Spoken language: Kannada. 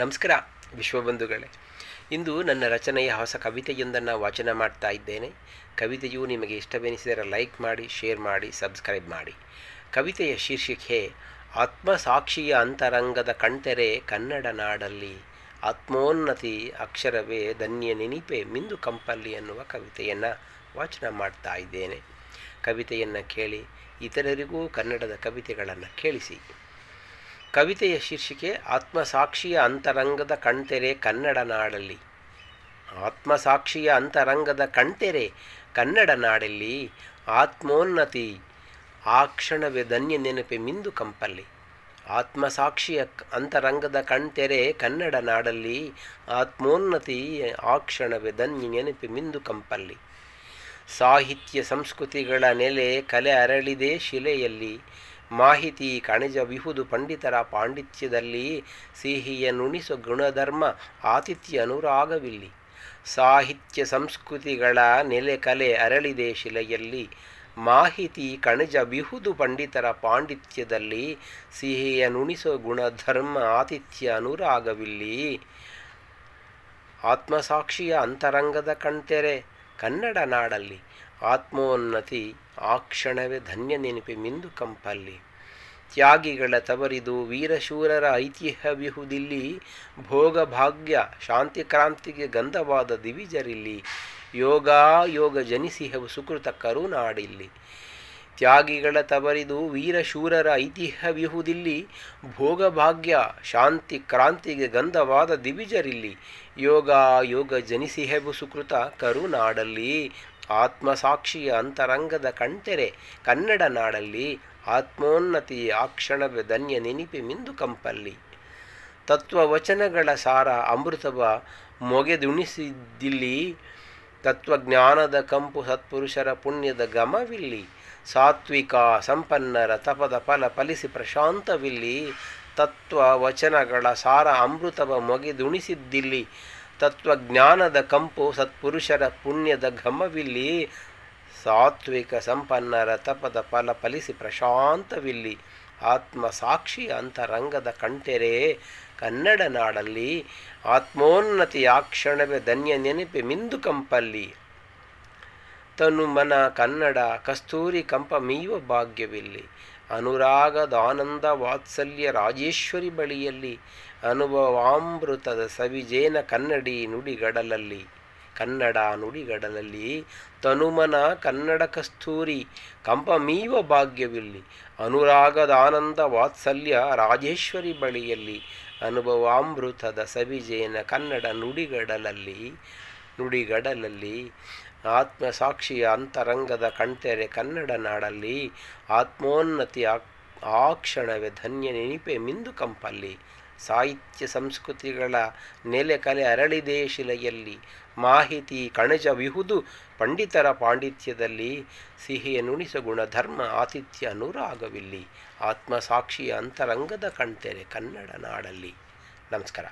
ನಮಸ್ಕಾರ ವಿಶ್ವಬಂಧುಗಳೇ ಇಂದು ನನ್ನ ರಚನೆಯ ಹೊಸ ಕವಿತೆಯೊಂದನ್ನು ವಾಚನ ಮಾಡ್ತಾ ಇದ್ದೇನೆ. ಕವಿತೆಯು ನಿಮಗೆ ಇಷ್ಟವೆನಿಸಿದರೆ ಲೈಕ್ ಮಾಡಿ, ಶೇರ್ ಮಾಡಿ, ಸಬ್ಸ್ಕ್ರೈಬ್ ಮಾಡಿ. ಕವಿತೆಯ ಶೀರ್ಷಿಕೆ, ಆತ್ಮಸಾಕ್ಷಿಯ ಅಂತರಂಗದ ಕಣ್ತೆರೆ ಕನ್ನಡ ನಾಡಲ್ಲಿ ಆತ್ಮೋನ್ನತಿ ಅಕ್ಷರವೇ ಧನ್ಯ ನೆನಿಪೆ ಮಿಂದು ಕಂಪಲ್ಲಿ ಎನ್ನುವ ಕವಿತೆಯನ್ನು ವಾಚನ ಮಾಡ್ತಾ ಇದ್ದೇನೆ. ಕವಿತೆಯನ್ನು ಕೇಳಿ ಇತರರಿಗೂ ಕನ್ನಡದ ಕವಿತೆಗಳನ್ನು ಕೇಳಿಸಿ. ಕವಿತೆಯ ಶೀರ್ಷಿಕೆ ಆತ್ಮಸಾಕ್ಷಿಯ ಅಂತರಂಗದ ಕಣ್ತೆರೆ ಕನ್ನಡ ನಾಡಲ್ಲಿ. ಆತ್ಮಸಾಕ್ಷಿಯ ಅಂತರಂಗದ ಕಣ್ತೆರೆ ಕನ್ನಡ ನಾಡಲ್ಲಿ. ಆತ್ಮೋನ್ನತಿ, ಆ ಕ್ಷಣವೇ ಧನ್ಯ ನೆನಪೆ ಮಿಂದು ಕಂಪಲ್ಲಿ. ಆತ್ಮಸಾಕ್ಷಿಯ ಅಂತರಂಗದ ಕಣ್ತೆರೆ ಕನ್ನಡ ನಾಡಲ್ಲಿ. ಆತ್ಮೋನ್ನತಿ, ಆ ಕ್ಷಣವೇ ಧನ್ಯ ನೆನಪೆ ಮಿಂದು ಕಂಪಲ್ಲಿ. ಸಾಹಿತ್ಯ ಸಂಸ್ಕೃತಿಗಳ ನೆಲೆ ಕಲೆ ಅರಳಿದೆ ಶಿಲೆಯಲ್ಲಿ. ಮಾಹಿತಿ ಕಣಜವಿಹುದು ಪಂಡಿತರ ಪಾಂಡಿತ್ಯದಲ್ಲಿ ಸಿಹಿಯ ನುಣಿಸು ಗುಣಧರ್ಮ ಆತಿಥ್ಯ ಅನುರಾಗವಿಲ್ಲಿ. ಸಾಹಿತ್ಯ ಸಂಸ್ಕೃತಿಗಳ ನೆಲೆ ಕಲೆ ಅರಳಿದೆ ಶಿಲೆಯಲ್ಲಿ. ಮಾಹಿತಿ ಕಣಜ ಬಿಹುದು ಪಂಡಿತರ ಪಾಂಡಿತ್ಯದಲ್ಲಿ ಸಿಹಿಯ ನುಣಿಸೋ ಗುಣಧರ್ಮ ಆತಿಥ್ಯ ಅನುರಾಗವಿಲ್ಲಿ. ಆತ್ಮಸಾಕ್ಷಿಯ ಅಂತರಂಗದ ಕಣ್ತೆರೆ ಕನ್ನಡ ನಾಡಲ್ಲಿ. ಆತ್ಮೋನ್ನತಿ ಆ ಕ್ಷಣವೇ ಧನ್ಯ ನೆನಪಿ ಮಿಂದು ಕಂಪಲ್ಲಿ. ತ್ಯಾಗಿಗಳ ತವರಿದು ವೀರಶೂರರ ಐತಿಹ್ಯವಿಹುದಿಲ್ಲಿ ಭೋಗಭಾಗ್ಯ ಶಾಂತಿ ಕ್ರಾಂತಿಗೆ ಗಂಧವಾದ ದಿವಿಜರಿಲ್ಲಿ. ಯೋಗ ಯೋಗ ಜನಿಸಿಹವು ಸುಕೃತ ಕರುನಾಡಿಲ್ಲಿ. ತ್ಯಾಗಿಗಳ ತವರಿದು ವೀರಶೂರರ ಐತಿಹ್ಯವಿಹುದಿಲ್ಲಿ ಭೋಗಭಾಗ್ಯ ಶಾಂತಿ ಕ್ರಾಂತಿಗೆ ಗಂಧವಾದ ದಿವಿಜರಿಲ್ಲಿ. ಯೋಗ ಯೋಗ ಜನಿಸಿಹೆಬು ಸುಕೃತ ಕರುನಾಡಲ್ಲಿ. ಆತ್ಮಸಾಕ್ಷಿಯ ಅಂತರಂಗದ ಕಣ್ತೆರೆ ಕನ್ನಡ ನಾಡಲ್ಲಿ ಆತ್ಮೋನ್ನತಿ ಆ ಕ್ಷಣವೇ ಧನ್ಯ ನೆನಪಿ ಮಿಂದು ಕಂಪಲ್ಲಿ. ತತ್ವವಚನಗಳ ಸಾರ ಅಮೃತವ ಮೊಗೆದುಣಿಸಿದ್ದಿಲ್ಲಿ, ತತ್ವಜ್ಞಾನದ ಕಂಪು ಸತ್ಪುರುಷರ ಪುಣ್ಯದ ಗಮವಿಲ್ಲಿ, ಸಾತ್ವಿಕ ಸಂಪನ್ನರ ತಪದ ಫಲ ಫಲಿಸಿ ಪ್ರಶಾಂತವಿಲ್ಲಿ ತತ್ವ ವಚನಗಳ ಸಾರ ಅಮೃತವ ಮೊಗೆದುಣಿಸಿದ್ದಿಲ್ಲಿ ತತ್ವಜ್ಞಾನದ ಕಂಪು ಸತ್ಪುರುಷರ ಪುಣ್ಯದ ಘಮವಿಲ್ಲಿ, ಸಾತ್ವಿಕ ಸಂಪನ್ನರ ತಪದ ಫಲ ಫಲಿಸಿ ಪ್ರಶಾಂತವಿಲ್ಲಿ ಆತ್ಮ ಸಾಕ್ಷಿ ಅಂತರಂಗದ ಕಣ್ತೆರೆ ಕನ್ನಡ ನಾಡಲ್ಲಿ ಆತ್ಮೋನ್ನತಿ ಆ ಕ್ಷಣವೇ ಧನ್ಯ ನೆನಪೆ ಮಿಂದು ಕಂಪಲ್ಲಿ. ತನು ಮನ ಕನ್ನಡ ಕಸ್ತೂರಿ ಕಂಪ ಮೀವ ಭಾಗ್ಯವಿಲ್ಲಿ ಅನುರಾಗದಾನಂದ ವಾತ್ಸಲ್ಯ ರಾಜೇಶ್ವರಿ ಬಳಿಯಲ್ಲಿ ಅನುಭವಾಮೃತದ ಸವಿಜೇನ ಕನ್ನಡಿ ನುಡಿಗಡಲಲ್ಲಿ, ಕನ್ನಡ ನುಡಿಗಡಲಲ್ಲಿ, ತನುಮನ ಕನ್ನಡ ಕಸ್ತೂರಿ ಕಂಪಮೀವ ಭಾಗ್ಯವಿಲ್ಲಿ ಅನುರಾಗದಾನಂದ ವಾತ್ಸಲ್ಯ ರಾಜೇಶ್ವರಿ ಬಳಿಯಲ್ಲಿ ಅನುಭವಾಮೃತದ ಸವಿಜೇನ ಕನ್ನಡ ನುಡಿಗಡಲಲ್ಲಿ ನುಡಿಗಡಲಲ್ಲಿ ಆತ್ಮಸಾಕ್ಷಿಯ ಅಂತರಂಗದ ಕಣ್ತೆರೆ ಕನ್ನಡ ನಾಡಲ್ಲಿ ಆತ್ಮೋನ್ನತಿ ಆ ಕ್ಷಣವೇ ಧನ್ಯ ನೆನಪೆ ಮಿಂದು ಕಂಪಲ್ಲಿ. ಸಾಹಿತ್ಯ ಸಂಸ್ಕೃತಿಗಳ ನೆಲೆ ಕಲೆ ಅರಳಿದೆ ಶಿಲೆಯಲ್ಲಿ. ಮಾಹಿತಿ ಕಣಜ ವಿಹುದು ಪಂಡಿತರ ಪಾಂಡಿತ್ಯದಲ್ಲಿ. ಸಿಹಿಯ ನುಣಿಸ ಗುಣಧರ್ಮ ಆತಿಥ್ಯ ಅನುರಾಗವಿಲ್ಲಿ. ಆತ್ಮಸಾಕ್ಷಿಯ ಅಂತರಂಗದ ಕಣ್ತೆರೆ ಕನ್ನಡ ನಾಡಲ್ಲಿ ನಮಸ್ಕಾರ.